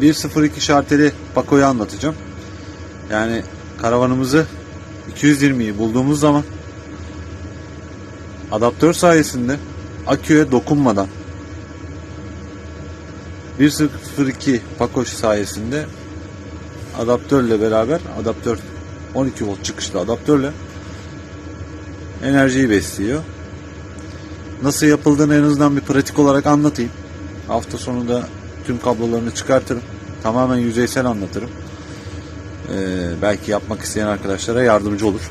1.02 şarteli Paco'yu anlatacağım. Yani karavanımızı 220'yi bulduğumuz zaman adaptör sayesinde aküye dokunmadan 1.02 Paco sayesinde adaptörle beraber adaptör 12 volt çıkışlı adaptörle enerjiyi besliyor. Nasıl yapıldığını en azından bir pratik olarak anlatayım. Hafta sonu da tüm kablolarını çıkartırım. Tamamen yüzeysel anlatırım. Ee, belki yapmak isteyen arkadaşlara yardımcı olur.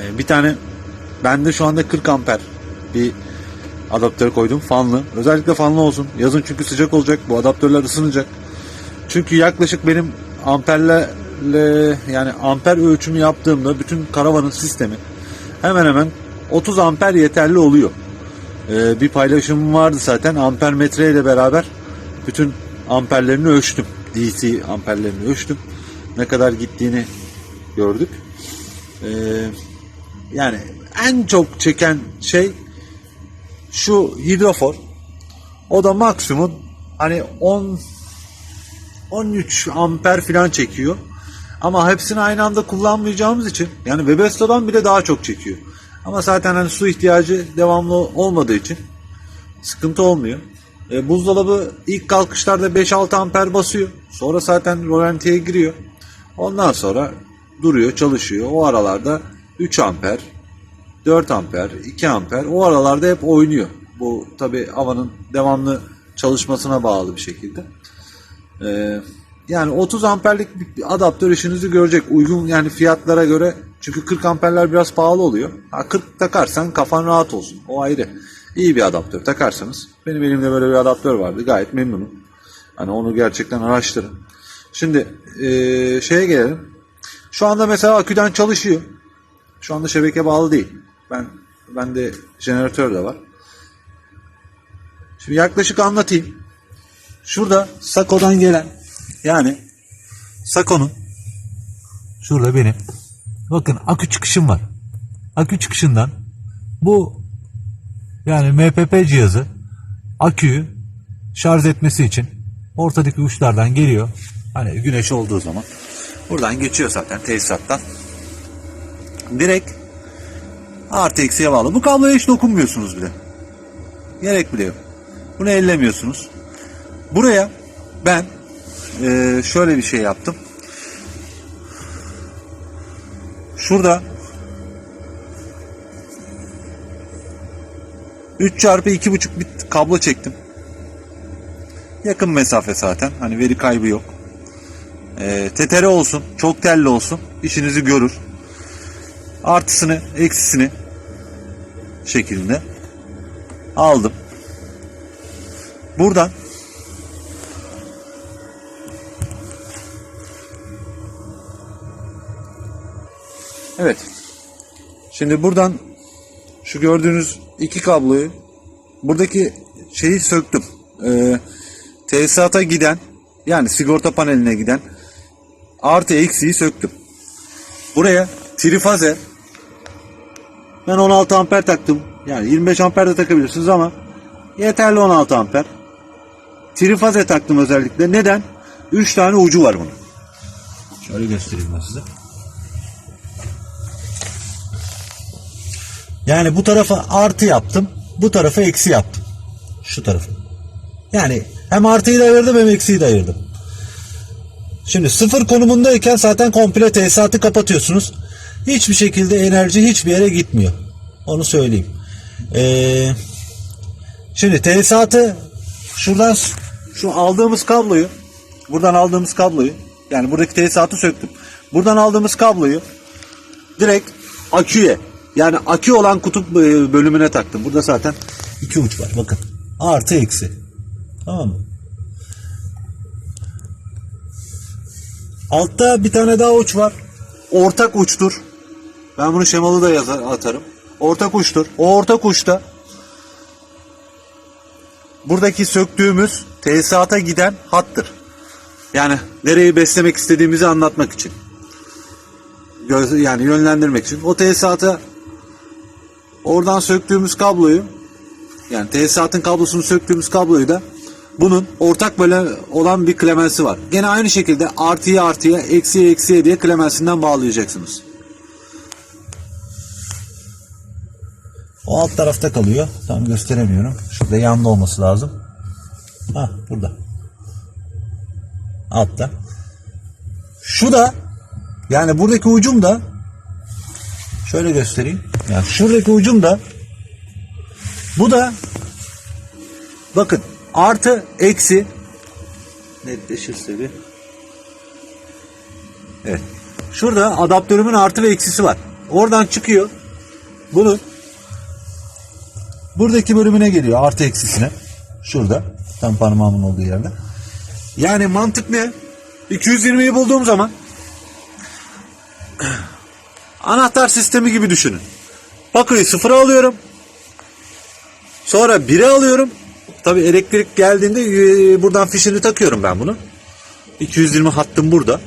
Ee, bir tane bende şu anda 40 amper bir adaptör koydum. Fanlı. Özellikle fanlı olsun. Yazın çünkü sıcak olacak. Bu adaptörler ısınacak. Çünkü yaklaşık benim amperlerle yani amper ölçümü yaptığımda bütün karavanın sistemi hemen hemen 30 amper yeterli oluyor. Ee, bir paylaşımım vardı zaten amper metre ile beraber bütün amperlerini ölçtüm. DC amperlerini ölçtüm. Ne kadar gittiğini gördük. Ee, yani en çok çeken şey şu hidrofor. O da maksimum hani 10 13 amper falan çekiyor. Ama hepsini aynı anda kullanmayacağımız için yani Webesto'dan bile daha çok çekiyor. Ama zaten hani su ihtiyacı devamlı olmadığı için sıkıntı olmuyor. E, buzdolabı ilk kalkışlarda 5-6 amper basıyor. Sonra zaten rolantiye giriyor. Ondan sonra duruyor, çalışıyor. O aralarda 3 amper, 4 amper, 2 amper o aralarda hep oynuyor. Bu tabi havanın devamlı çalışmasına bağlı bir şekilde. Ee, yani 30 amperlik bir adaptör işinizi görecek. Uygun yani fiyatlara göre çünkü 40 amperler biraz pahalı oluyor. Ha, 40 takarsan kafan rahat olsun. O ayrı. İyi bir adaptör takarsanız. Benim elimde böyle bir adaptör vardı. Gayet memnunum. Hani onu gerçekten araştırın. Şimdi ee, şeye gelelim. Şu anda mesela aküden çalışıyor. Şu anda şebeke bağlı değil. Ben bende jeneratör de var. Şimdi yaklaşık anlatayım. Şurada Sako'dan gelen yani Sako'nun şurada benim bakın akü çıkışım var. Akü çıkışından bu yani MPP cihazı aküyü şarj etmesi için ortadaki uçlardan geliyor. Hani güneş olduğu zaman buradan geçiyor zaten tesisattan. Direkt artı eksiye bağlı. Bu kabloya hiç dokunmuyorsunuz bile. Gerek bile yok. Bunu ellemiyorsunuz. Buraya ben eee, şöyle bir şey yaptım. Şurada 3 çarpı 2,5 bir kablo çektim. Yakın mesafe zaten. Hani veri kaybı yok. Eee tetere olsun, çok telli olsun. işinizi görür. Artısını, eksisini şeklinde aldım. Buradan Evet. Şimdi buradan şu gördüğünüz iki kabloyu buradaki şeyi söktüm. Ee, tesisata giden yani sigorta paneline giden artı eksiği söktüm. Buraya trifaze ben 16 amper taktım. Yani 25 amper de takabilirsiniz ama yeterli 16 amper. Trifaze taktım özellikle. Neden? 3 tane ucu var bunun. Şöyle göstereyim ben size. Yani bu tarafa artı yaptım. Bu tarafa eksi yaptım. Şu tarafı. Yani hem artıyı da ayırdım hem eksiği de ayırdım. Şimdi sıfır konumundayken zaten komple tesisatı kapatıyorsunuz. Hiçbir şekilde enerji hiçbir yere gitmiyor. Onu söyleyeyim. Ee, şimdi tesisatı şuradan şu aldığımız kabloyu buradan aldığımız kabloyu yani buradaki tesisatı söktüm. Buradan aldığımız kabloyu direkt aküye yani akü olan kutup e, bölümüne taktım. Burada zaten iki uç var bakın. Artı eksi. Tamam mı? Altta bir tane daha uç var. Ortak uçtur. Ben bunu şemalı da yazar, atarım. Ortak uçtur. O ortak uçta buradaki söktüğümüz tesisata giden hattır. Yani nereyi beslemek istediğimizi anlatmak için. Göz, yani yönlendirmek için. O tesisata oradan söktüğümüz kabloyu yani tesisatın kablosunu söktüğümüz kabloyu da bunun ortak böyle olan bir klemensi var. Gene aynı şekilde artıya artıya eksiye eksiye diye klemensinden bağlayacaksınız. O alt tarafta kalıyor. Tam gösteremiyorum. Şurada yanda olması lazım. Ha burada. Altta. Şu da yani buradaki ucum da şöyle göstereyim. Yani şuradaki ucum da bu da bakın artı eksi netleşirse bir Evet. Şurada adaptörümün artı ve eksisi var. Oradan çıkıyor. Bunun buradaki bölümüne geliyor artı eksisine. Şurada. Tam parmağımın olduğu yerde. Yani mantık ne? 220'yi bulduğum zaman anahtar sistemi gibi düşünün. Bakırı sıfıra alıyorum. Sonra 1'e alıyorum. Tabi elektrik geldiğinde e, buradan fişini takıyorum ben bunu. 220 hattım burada.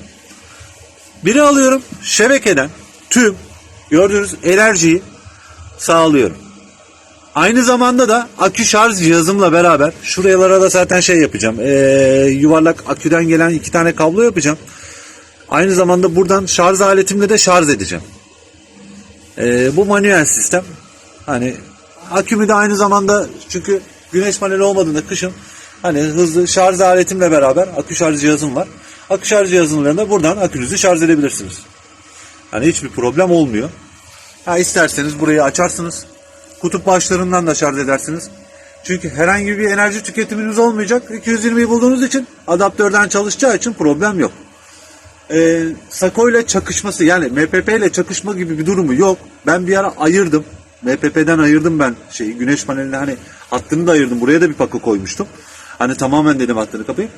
1'e alıyorum. Şebekeden tüm gördüğünüz enerjiyi sağlıyorum. Aynı zamanda da akü şarj cihazımla beraber şuralara da zaten şey yapacağım. Ee, yuvarlak aküden gelen iki tane kablo yapacağım. Aynı zamanda buradan şarj aletimle de şarj edeceğim. Ee, bu manuel sistem. Hani akümü de aynı zamanda çünkü güneş paneli olmadığında kışın hani hızlı şarj aletimle beraber akü şarj cihazım var. Akü şarj cihazlarında buradan akünüzü şarj edebilirsiniz. Hani hiçbir problem olmuyor. Ha isterseniz burayı açarsınız. Kutup başlarından da şarj edersiniz. Çünkü herhangi bir enerji tüketiminiz olmayacak. 220'yi bulduğunuz için adaptörden çalışacağı için problem yok. Ee, Sako ile çakışması yani MPP ile çakışma gibi bir durumu yok. Ben bir ara ayırdım. MPP'den ayırdım ben şeyi güneş panelini hani hattını da ayırdım. Buraya da bir paka koymuştum. Hani tamamen dedim hattını kapayım.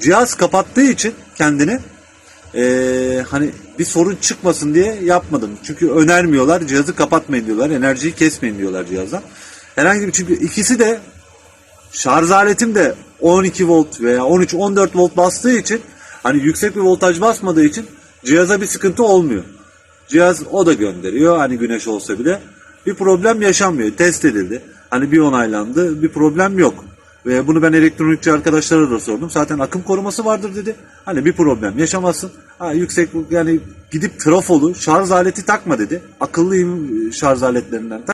Cihaz kapattığı için kendini ee, hani bir sorun çıkmasın diye yapmadım. Çünkü önermiyorlar. Cihazı kapatmayın diyorlar. Enerjiyi kesmeyin diyorlar cihazdan. Herhangi bir çünkü ikisi de şarj aletim de 12 volt veya 13-14 volt bastığı için hani yüksek bir voltaj basmadığı için cihaza bir sıkıntı olmuyor. Cihaz o da gönderiyor hani güneş olsa bile bir problem yaşanmıyor. Test edildi. Hani bir onaylandı. Bir problem yok. Ve bunu ben elektronikçi arkadaşlara da sordum. Zaten akım koruması vardır dedi. Hani bir problem yaşamazsın. Ha, yüksek yani gidip trafolu şarj aleti takma dedi. Akıllı şarj aletlerinden tak.